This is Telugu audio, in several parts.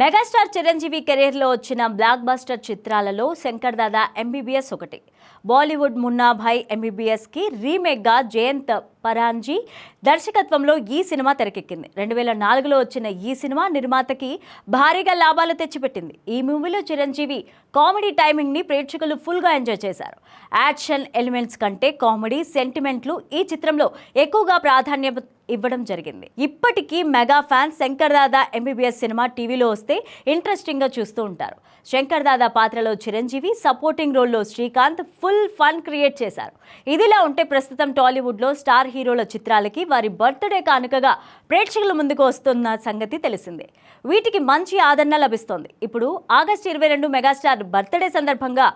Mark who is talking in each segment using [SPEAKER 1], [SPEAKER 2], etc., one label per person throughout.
[SPEAKER 1] మెగాస్టార్ చిరంజీవి కెరీర్లో వచ్చిన బ్లాక్ బస్టర్ చిత్రాలలో శంకర్ దాదా ఎంబీబీఎస్ ఒకటి. బాలీవుడ్ మున్నాభాయ్ ఎంబీబీఎస్కి రీమేక్గా జయంత్ పరాంజీ దర్శకత్వంలో ఈ సినిమా తెరకెక్కింది. రెండు వేల నాలుగులో వచ్చిన ఈ సినిమా నిర్మాతకి భారీగా లాభాలు తెచ్చిపెట్టింది. ఈ మూవీలో చిరంజీవి కామెడీ టైమింగ్ని ప్రేక్షకులు ఫుల్గా ఎంజాయ్ చేశారు. యాక్షన్ ఎలిమెంట్స్ కంటే కామెడీ సెంటిమెంట్లు ఈ చిత్రంలో ఎక్కువగా ప్రాధాన్యత ఇవ్వడం జరిగింది. ఇప్పటికీ mega fans Shankar Dada MBBS cinema టీవీలో వస్తే ఇంట్రెస్టింగ్గా చూస్తూ ఉంటారు. శంకర్ దాదా పాత్రలో చిరంజీవి సపోర్టింగ్ రోల్లో శ్రీకాంత్ ఫుల్ ఫన్ క్రియేట్ చేశారు. ఇదిలా ఉంటే ప్రస్తుతం టాలీవుడ్లో స్టార్ హీరోల చిత్రాలకి వారి బర్త్డే కానుకగా ప్రేక్షకుల ముందుకు వస్తున్న సంగతి తెలిసిందే. వీటికి మంచి ఆదరణ లభిస్తోంది. ఇప్పుడు ఆగస్టు ఇరవై రెండు మెగాస్టార్ బర్త్డే సందర్భంగా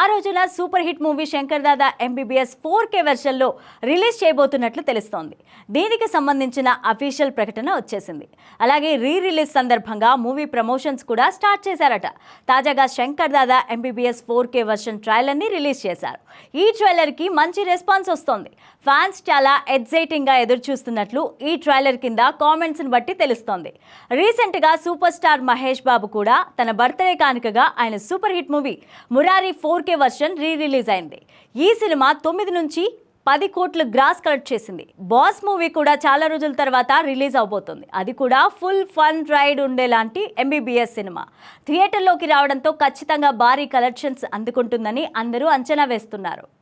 [SPEAKER 1] ఆ రోజున super hit movie Shankar Dada MBBS four K వెర్షన్లో release చేయబోతున్నట్లు తెలుస్తోంది. దీనికి సంబంధించిన అఫీషియల్ ప్రకటన వచ్చేసింది. అలాగే రీ రిలీజ్ సందర్భంగా మూవీ ప్రమోషన్స్ కూడా స్టార్ట్ చేశారట. తాజాగా Shankar Dada MBBS four K version అన్ని రిలీజ్ చేశారు. ఈ ట్రైలర్కి మంచి రెస్పాన్స్ వస్తోంది. ఫ్యాన్స్ చాలా ఎగ్జైటింగ్గా ఎదురు చూస్తున్నట్లు ఈ ట్రైలర్ కింద కామెంట్స్ని బట్టి తెలుస్తోంది. రీసెంట్గా సూపర్ స్టార్ మహేష్ బాబు కూడా తన బర్త్డే కానుకగా ఆయన super hit movie Murari four K version re release అయింది. ఈ సినిమా తొమ్మిది నుంచి పది కోట్లు గ్రాస్ కలెక్ట్ చేసింది. బాస్ మూవీ కూడా చాలా రోజుల తర్వాత రిలీజ్ అవబోతుంది. అది కూడా ఫుల్ ఫన్ రైడ్ ఉండేలాంటి ఎంబీబీఎస్ సినిమా. థియేటర్లోకి రావడంతో ఖచ్చితంగా భారీ కలెక్షన్స్ అందుకుంటుందని అందరూ అంచనా వేస్తున్నారు.